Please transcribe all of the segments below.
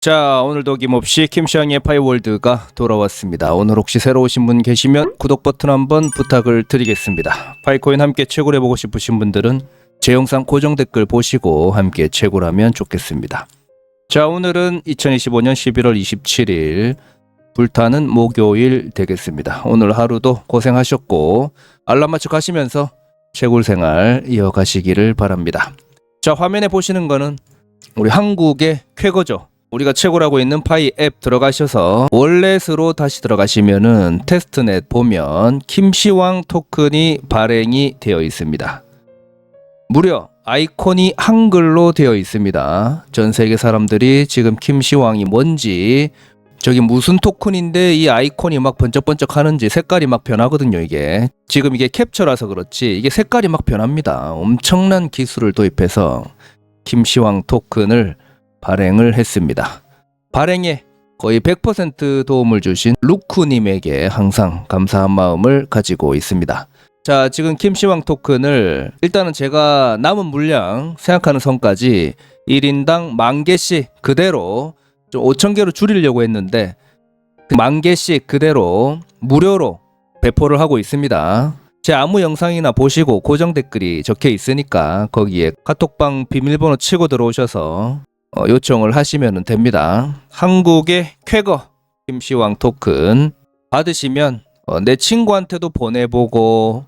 자 오늘도 김없이 김시황의 파이월드가 돌아왔습니다. 오늘 혹시 새로 오신 분 계시면 구독 버튼 한번 부탁을 드리겠습니다. 파이코인 함께 채굴 해 보고 싶으신 분들은 제 영상 고정 댓글 보시고 함께 채굴하면 좋겠습니다. 자 오늘은 2025년 11월 27일 불타는 목요일 되겠습니다. 오늘 하루도 고생하셨고 알람 맞춰 가시면서 채굴 생활 이어가시기를 바랍니다. 자 화면에 보시는 거는 우리 한국의 쾌거죠. 우리가 채굴하고 있는 파이 앱 들어가셔서 월렛으로 다시 들어가시면은 테스트넷 보면 김시황 토큰이 발행이 되어 있습니다. 무려 아이콘이 한글로 되어 있습니다. 전 세계 사람들이 지금 김시황이 뭔지 저기 무슨 토큰인데 이 아이콘이 막 번쩍번쩍 하는지 색깔이 막 변하거든요, 이게. 지금 이게 캡처라서 그렇지 이게 색깔이 막 변합니다. 엄청난 기술을 도입해서 김시황 토큰을 발행을 했습니다. 발행에 거의 100% 도움을 주신 루쿠님에게 항상 감사한 마음을 가지고 있습니다. 자, 지금 김시황 토큰을 일단은 제가 남은 물량 생각하는 선까지 1인당 만 개씩 그대로 좀 5천 개로 줄이려고 했는데 그만 개씩 그대로 무료로 배포를 하고 있습니다. 제 아무 영상이나 보시고 고정 댓글이 적혀 있으니까 거기에 카톡방 비밀번호 치고 들어오셔서 어, 요청을 하시면 됩니다. 한국의 쾌거 김시황 토큰 받으시면 어, 내 친구한테도 보내보고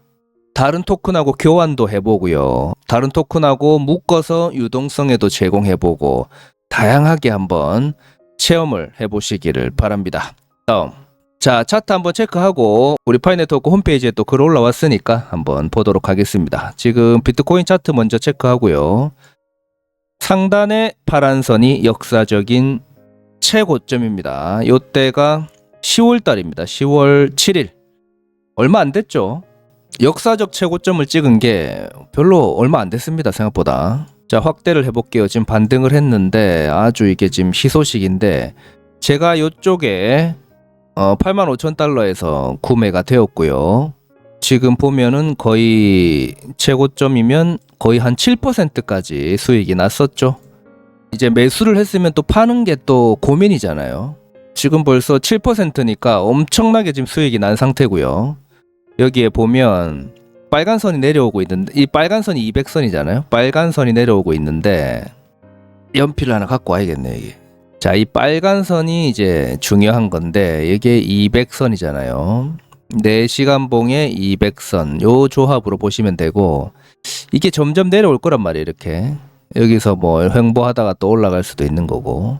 다른 토큰하고 교환도 해보고요. 다른 토큰하고 묶어서 유동성에도 제공해보고 다양하게 한번 체험을 해보시기를 바랍니다. 다음 자 차트 한번 체크하고 우리 파이네트워크 홈페이지에 또 글 올라왔으니까 한번 보도록 하겠습니다. 지금 비트코인 차트 먼저 체크하고요. 상단의 파란 선이 역사적인 최고점입니다. 요때가 10월 달입니다. 10월 7일. 얼마 안 됐죠? 역사적 최고점을 찍은 게 별로 얼마 안 됐습니다. 생각보다. 자, 확대를 해볼게요. 지금 반등을 했는데 아주 이게 지금 희소식인데 제가 요쪽에 어, 8만 5천 달러에서 구매가 되었고요. 지금 보면은 거의 최고점이면 거의 한 7%까지 수익이 났었죠. 이제 매수를 했으면 또 파는 게 또 고민이잖아요. 지금 벌써 7%니까 엄청나게 지금 수익이 난 상태고요. 여기에 보면 빨간 선이 내려오고 있는데 이 빨간 선이 200선이잖아요. 빨간 선이 내려오고 있는데 연필을 하나 갖고 와야겠네 이게. 자, 이 빨간 선이 이제 중요한 건데 이게 200선이잖아요. 4시간 봉에 200선 요 조합으로 보시면 되고 이게 점점 내려올 거란 말이에요 이렇게 여기서 뭐 횡보하다가 또 올라갈 수도 있는 거고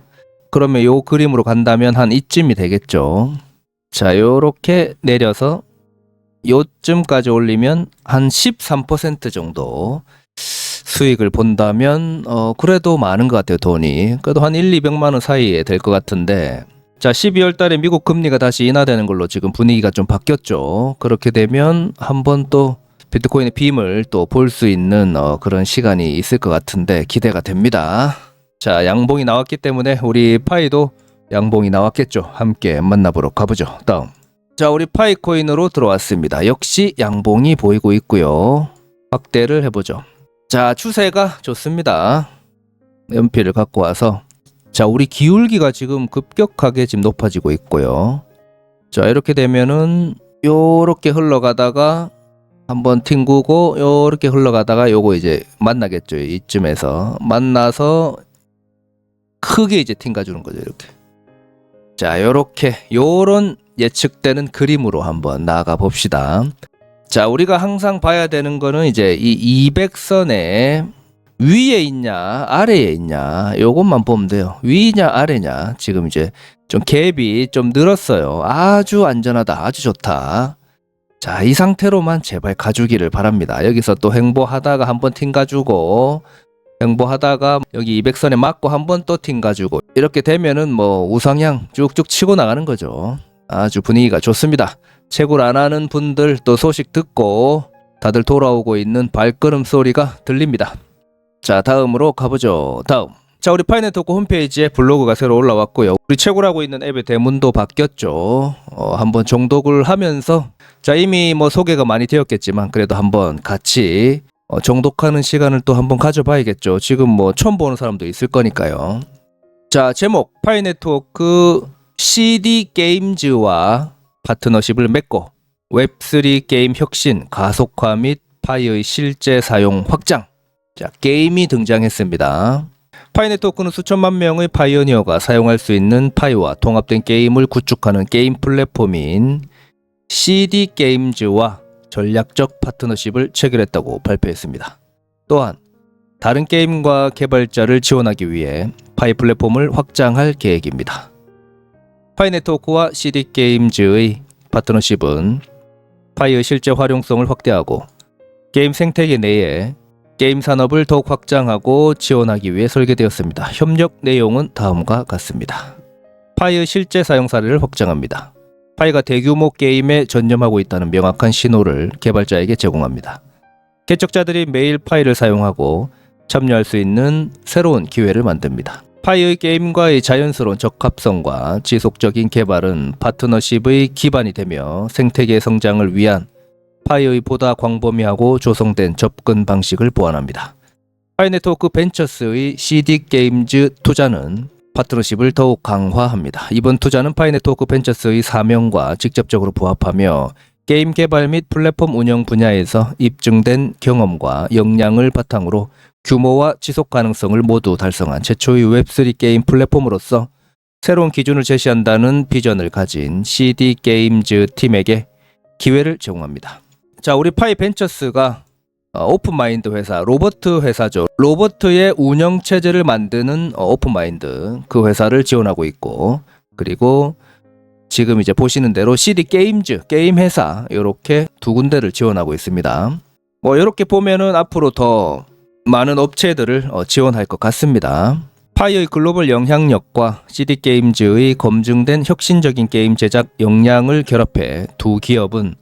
그러면 요 그림으로 간다면 한 이쯤이 되겠죠 자 요렇게 내려서 요쯤까지 올리면 한 13% 정도 수익을 본다면 어 그래도 많은 것 같아요 돈이 그래도 한 1, 200만 원 사이에 될 것 같은데 자, 12월 달에 미국 금리가 다시 인하되는 걸로 지금 분위기가 좀 바뀌었죠. 그렇게 되면 한번 또 비트코인의 빔을 또 볼 수 있는 어, 그런 시간이 있을 것 같은데 기대가 됩니다. 자, 양봉이 나왔기 때문에 우리 파이도 양봉이 나왔겠죠. 함께 만나보러 가보죠. 다음. 자, 우리 파이 코인으로 들어왔습니다. 역시 양봉이 보이고 있고요. 확대를 해보죠. 자, 추세가 좋습니다. 연필을 갖고 와서 자, 우리 기울기가 지금 급격하게 지금 높아지고 있고요. 자, 이렇게 되면은 요렇게 흘러가다가 한번 튕구고 요렇게 흘러가다가 요거 이제 만나겠죠. 이쯤에서 만나서 크게 이제 튕가 주는 거죠, 이렇게. 자, 요렇게 요런 예측되는 그림으로 한번 나가 봅시다. 자, 우리가 항상 봐야 되는 거는 이제 이 200선에 위에 있냐 아래에 있냐 요것만 보면 돼요. 위냐 아래냐. 지금 이제 좀 갭이 좀 늘었어요. 아주 안전하다 아주 좋다. 자 이 상태로만 제발 가주기를 바랍니다. 여기서 또 행보하다가 한번 팀 가주고 행보하다가 여기 200선에 맞고 한번 또팀 가주고 이렇게 되면은 뭐 우상향 쭉쭉 치고 나가는 거죠 아주 분위기가 좋습니다. 채굴 안 하는 분들 또 소식 듣고 다들 돌아오고 있는 발걸음 소리가 들립니다. 자 다음으로 가보죠. 다음. 자 우리 파이네토크 홈페이지에 블로그가 새로 올라왔고요. 우리 채굴하고 있는 앱의 대문도 바뀌었죠. 어, 한번 정독을 하면서 자, 이미 뭐 소개가 많이 되었겠지만 그래도 한번 같이 어, 정독하는 시간을 또 한번 가져봐야겠죠. 지금 뭐 처음 보는 사람도 있을 거니까요. 자, 제목. 파이 네트워크 CD 게임즈와 파트너십을 맺고 웹3 게임 혁신 가속화 및 파이의 실제 사용 확장. 자, 게임이 등장했습니다. 파이 네트워크는 수천만 명의 파이오니어가 사용할 수 있는 파이와 통합된 게임을 구축하는 게임 플랫폼인 CD 게임즈와 전략적 파트너십을 체결했다고 발표했습니다. 또한 다른 게임과 개발자를 지원하기 위해 파이 플랫폼을 확장할 계획입니다. 파이 네트워크와 CD 게임즈의 파트너십은 파이의 실제 활용성을 확대하고 게임 생태계 내에 게임 산업을 더욱 확장하고 지원하기 위해 설계되었습니다. 협력 내용은 다음과 같습니다. 파이의 실제 사용 사례를 확장합니다. 파이가 대규모 게임에 전념하고 있다는 명확한 신호를 개발자에게 제공합니다. 개척자들이 매일 파이를 사용하고 참여할 수 있는 새로운 기회를 만듭니다. 파이의 게임과의 자연스러운 적합성과 지속적인 개발은 파트너십의 기반이 되며 생태계 성장을 위한 파이의 보다 광범위하고 조성된 접근 방식을 보완합니다. 파이 네트워크 벤처스의 CD 게임즈 투자는 파트너십을 더욱 강화합니다. 이번 투자는 파이 네트워크 벤처스의 사명과 직접적으로 부합하며 게임 개발 및 플랫폼 운영 분야에서 입증된 경험과 역량을 바탕으로 규모와 지속 가능성을 모두 달성한 최초의 웹3 게임 플랫폼으로서 새로운 기준을 제시한다는 비전을 가진 CD 게임즈 팀에게 기회를 제공합니다. 자, 우리 파이 벤처스가 어, 오픈마인드 회사, 로버트 회사죠. 로버트의 운영 체제를 만드는 어, 오픈마인드 그 회사를 지원하고 있고 그리고 지금 이제 보시는 대로 CD 게임즈 게임 회사 이렇게 두 군데를 지원하고 있습니다. 뭐 이렇게 보면은 앞으로 더 많은 업체들을 어, 지원할 것 같습니다. 파이의 글로벌 영향력과 CD 게임즈의 검증된 혁신적인 게임 제작 역량을 결합해 두 기업은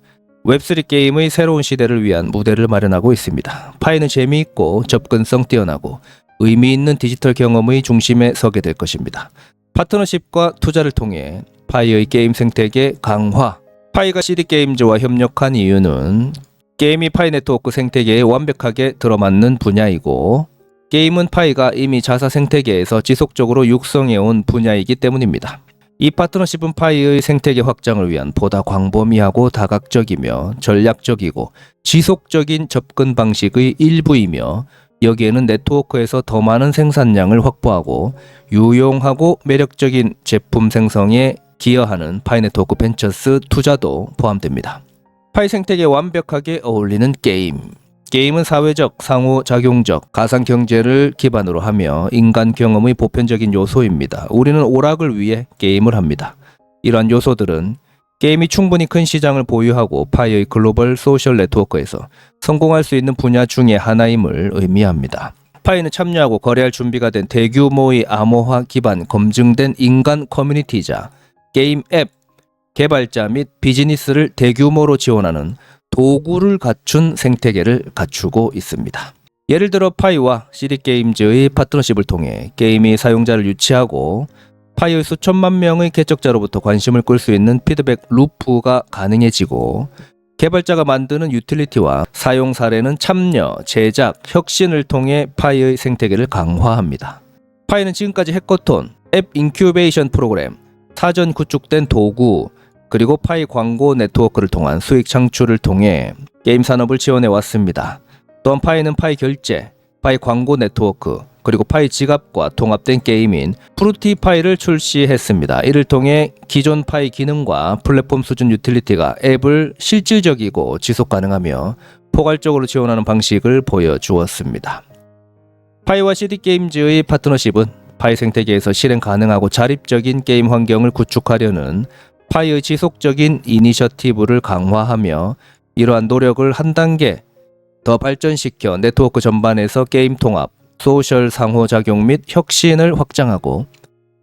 웹3 게임의 새로운 시대를 위한 무대를 마련하고 있습니다. 파이는 재미있고 접근성 뛰어나고 의미 있는 디지털 경험의 중심에 서게 될 것입니다. 파트너십과 투자를 통해 파이의 게임 생태계 강화. 파이가 CD 게임즈와 협력한 이유는 게임이 파이 네트워크 생태계에 완벽하게 들어맞는 분야이고 게임은 파이가 이미 자사 생태계에서 지속적으로 육성해온 분야이기 때문입니다. 이 파트너십은 파이의 생태계 확장을 위한 보다 광범위하고 다각적이며 전략적이고 지속적인 접근 방식의 일부이며 여기에는 네트워크에서 더 많은 생산량을 확보하고 유용하고 매력적인 제품 생성에 기여하는 파이네트워크 벤처스 투자도 포함됩니다. 파이 생태계에 완벽하게 어울리는 게임. 게임은 사회적, 상호작용적, 가상 경제를 기반으로 하며 인간 경험의 보편적인 요소입니다. 우리는 오락을 위해 게임을 합니다. 이러한 요소들은 게임이 충분히 큰 시장을 보유하고 파이의 글로벌 소셜 네트워크에서 성공할 수 있는 분야 중의 하나임을 의미합니다. 파이는 참여하고 거래할 준비가 된 대규모의 암호화 기반 검증된 인간 커뮤니티이자 게임 앱 개발자 및 비즈니스를 대규모로 지원하는 도구를 갖춘 생태계를 갖추고 있습니다. 예를 들어 파이와 CD 게임즈의 파트너십을 통해 게임이 사용자를 유치하고 파이의 수천만 명의 개척자로부터 관심을 끌 수 있는 피드백 루프가 가능해지고 개발자가 만드는 유틸리티와 사용 사례는 참여, 제작, 혁신을 통해 파이의 생태계를 강화합니다. 파이는 지금까지 해커톤, 앱 인큐베이션 프로그램, 사전 구축된 도구, 그리고 파이 광고 네트워크를 통한 수익 창출을 통해 게임 산업을 지원해 왔습니다. 또한 파이는 파이 결제, 파이 광고 네트워크, 그리고 파이 지갑과 통합된 게임인 프루티 파이를 출시했습니다. 이를 통해 기존 파이 기능과 플랫폼 수준 유틸리티가 앱을 실질적이고 지속 가능하며 포괄적으로 지원하는 방식을 보여주었습니다. 파이와 CD 게임즈의 파트너십은 파이 생태계에서 실행 가능하고 자립적인 게임 환경을 구축하려는 파이의 지속적인 이니셔티브를 강화하며 이러한 노력을 한 단계 더 발전시켜 네트워크 전반에서 게임 통합, 소셜 상호작용 및 혁신을 확장하고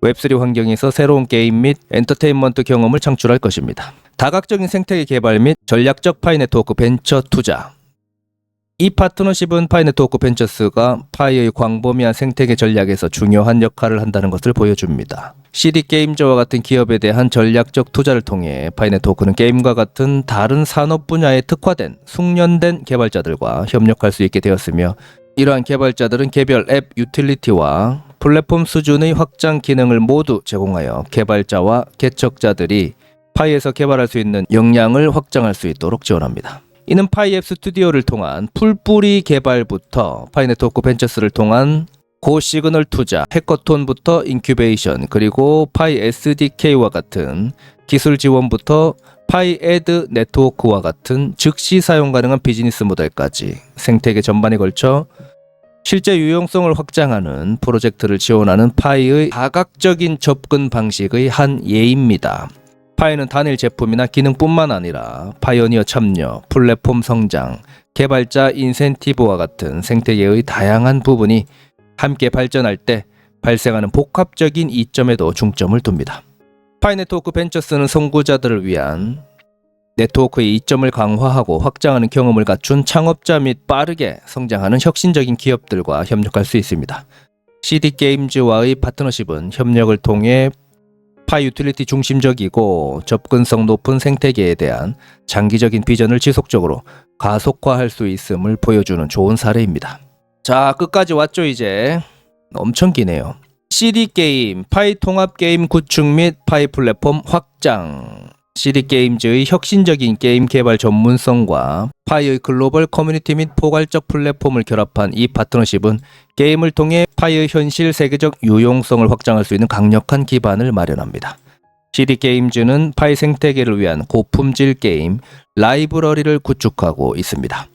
웹3 환경에서 새로운 게임 및 엔터테인먼트 경험을 창출할 것입니다. 다각적인 생태계 개발 및 전략적 파이 네트워크 벤처 투자 이 파트너십은 파이네트워크 벤처스가 파이의 광범위한 생태계 전략에서 중요한 역할을 한다는 것을 보여줍니다. CD 게임즈와 같은 기업에 대한 전략적 투자를 통해 파이네트워크는 게임과 같은 다른 산업 분야에 특화된 숙련된 개발자들과 협력할 수 있게 되었으며 이러한 개발자들은 개별 앱 유틸리티와 플랫폼 수준의 확장 기능을 모두 제공하여 개발자와 개척자들이 파이에서 개발할 수 있는 역량을 확장할 수 있도록 지원합니다. 이는 파이 앱 스튜디오를 통한 풀뿌리 개발부터 파이 네트워크 벤처스를 통한 고 시그널 투자, 해커톤부터 인큐베이션, 그리고 파이 SDK와 같은 기술 지원부터 파이 애드 네트워크와 같은 즉시 사용 가능한 비즈니스 모델까지 생태계 전반에 걸쳐 실제 유용성을 확장하는 프로젝트를 지원하는 파이의 다각적인 접근 방식의 한 예입니다. 파이는 단일 제품이나 기능뿐만 아니라 파이오니어 참여, 플랫폼 성장, 개발자 인센티브와 같은 생태계의 다양한 부분이 함께 발전할 때 발생하는 복합적인 이점에도 중점을 둡니다. 파이네트워크 벤처스는 선구자들을 위한 네트워크의 이점을 강화하고 확장하는 경험을 갖춘 창업자 및 빠르게 성장하는 혁신적인 기업들과 협력할 수 있습니다. CD 게임즈와의 파트너십은 협력을 통해 파이 유틸리티 중심적이고 접근성 높은 생태계에 대한 장기적인 비전을 지속적으로 가속화할 수 있음을 보여주는 좋은 사례입니다. 자, 끝까지 왔죠, 이제. 엄청 기네요. CD 게임, 파이 통합 게임 구축 및 파이 플랫폼 확장. CD 게임즈의 혁신적인 게임 개발 전문성과 파이의 글로벌 커뮤니티 및 포괄적 플랫폼을 결합한 이 파트너십은 게임을 통해 파이의 현실 세계적 유용성을 확장할 수 있는 강력한 기반을 마련합니다. CD 게임즈는 파이 생태계를 위한 고품질 게임 라이브러리를 구축하고 있습니다.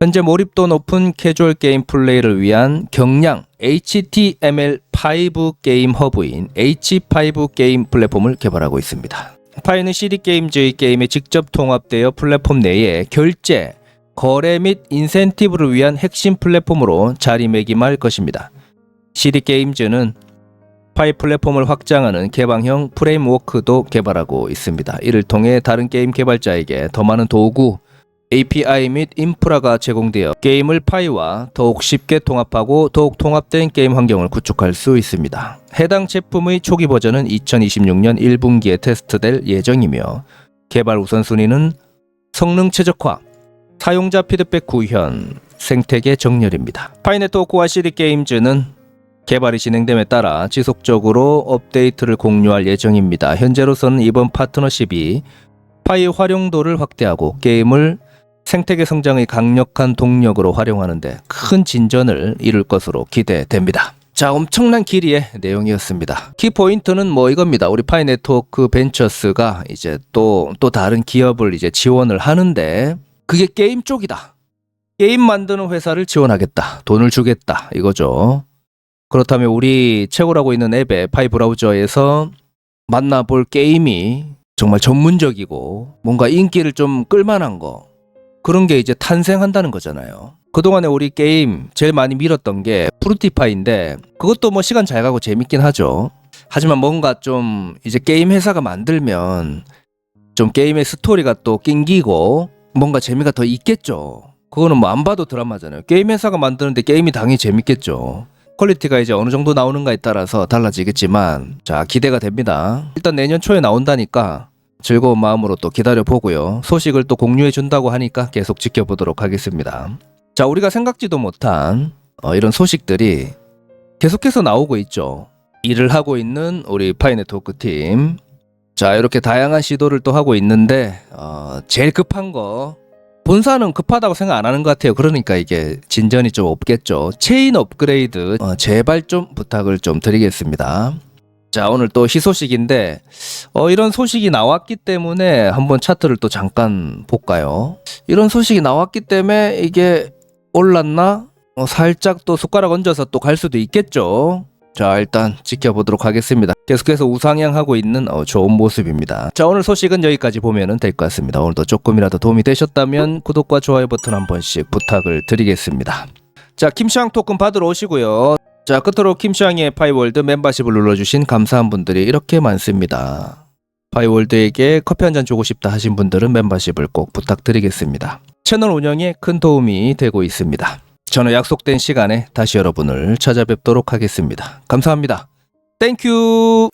현재 몰입도 높은 캐주얼 게임 플레이를 위한 경량 HTML5 게임 허브인 H5 게임 플랫폼을 개발하고 있습니다. 파이는 CD 게임즈의 게임에 직접 통합되어 플랫폼 내에 결제, 거래 및 인센티브를 위한 핵심 플랫폼으로 자리매김할 것입니다. CD 게임즈는 파이 플랫폼을 확장하는 개방형 프레임워크도 개발하고 있습니다. 이를 통해 다른 게임 개발자에게 더 많은 도구, API 및 인프라가 제공되어 게임을 파이와 더욱 쉽게 통합하고 더욱 통합된 게임 환경을 구축할 수 있습니다. 해당 제품의 초기 버전은 2026년 1분기에 테스트될 예정이며 개발 우선순위는 성능 최적화, 사용자 피드백 구현, 생태계 정렬입니다. 파이네트워크와 CD 게임즈는 개발이 진행됨에 따라 지속적으로 업데이트를 공유할 예정입니다. 현재로서는 이번 파트너십이 파이의 활용도를 확대하고 게임을 생태계 성장의 강력한 동력으로 활용하는데 큰 진전을 이룰 것으로 기대됩니다. 자, 엄청난 길이의 내용이었습니다. 키 포인트는 뭐 이겁니다. 우리 파이 네트워크 벤처스가 이제 또, 또 다른 기업을 이제 지원을 하는데 그게 게임 쪽이다. 게임 만드는 회사를 지원하겠다. 돈을 주겠다. 이거죠. 그렇다면 우리 채굴하고 있는 앱의 파이 브라우저에서 만나볼 게임이 정말 전문적이고 뭔가 인기를 좀 끌만한 거 그런 게 이제 탄생한다는 거잖아요. 그동안에 우리 게임 제일 많이 밀었던 게 프루티파인데 그것도 뭐 시간 잘 가고 재밌긴 하죠. 하지만 뭔가 좀 이제 게임 회사가 만들면 좀 게임의 스토리가 또 낑기고 뭔가 재미가 더 있겠죠. 그거는 뭐 안 봐도 드라마잖아요. 게임 회사가 만드는데 게임이 당연히 재밌겠죠. 퀄리티가 이제 어느 정도 나오는가에 따라서 달라지겠지만 자 기대가 됩니다. 일단 내년 초에 나온다니까 즐거운 마음으로 또 기다려 보고요. 소식을 또 공유해 준다고 하니까 계속 지켜보도록 하겠습니다. 자 우리가 생각지도 못한 어, 이런 소식들이 계속해서 나오고 있죠. 일을 하고 있는 우리 파이네트워크 팀. 자 이렇게 다양한 시도를 또 하고 있는데 어, 제일 급한 거 본사는 급하다고 생각 안 하는 것 같아요. 그러니까 이게 진전이 좀 없겠죠. 체인 업그레이드 어, 제발 좀 부탁을 좀 드리겠습니다. 자 오늘 또 희소식인데 어, 이런 소식이 나왔기 때문에 한번 차트를 또 잠깐 볼까요? 이런 소식이 나왔기 때문에 이게 올랐나? 어, 살짝 또 숟가락 얹어서 또 갈 수도 있겠죠. 자 일단 지켜보도록 하겠습니다. 계속해서 우상향하고 있는 어, 좋은 모습입니다. 자 오늘 소식은 여기까지 보면 될 것 같습니다. 오늘도 조금이라도 도움이 되셨다면 구독과 좋아요 버튼 한 번씩 부탁을 드리겠습니다. 자 김시황 토큰 받으러 오시고요. 자 끝으로 김시황의 파이월드 멤버십을 눌러주신 감사한 분들이 이렇게 많습니다. 파이월드에게 커피 한 잔 주고 싶다 하신 분들은 멤버십을 꼭 부탁드리겠습니다. 채널 운영에 큰 도움이 되고 있습니다. 저는 약속된 시간에 다시 여러분을 찾아뵙도록 하겠습니다. 감사합니다. 땡큐!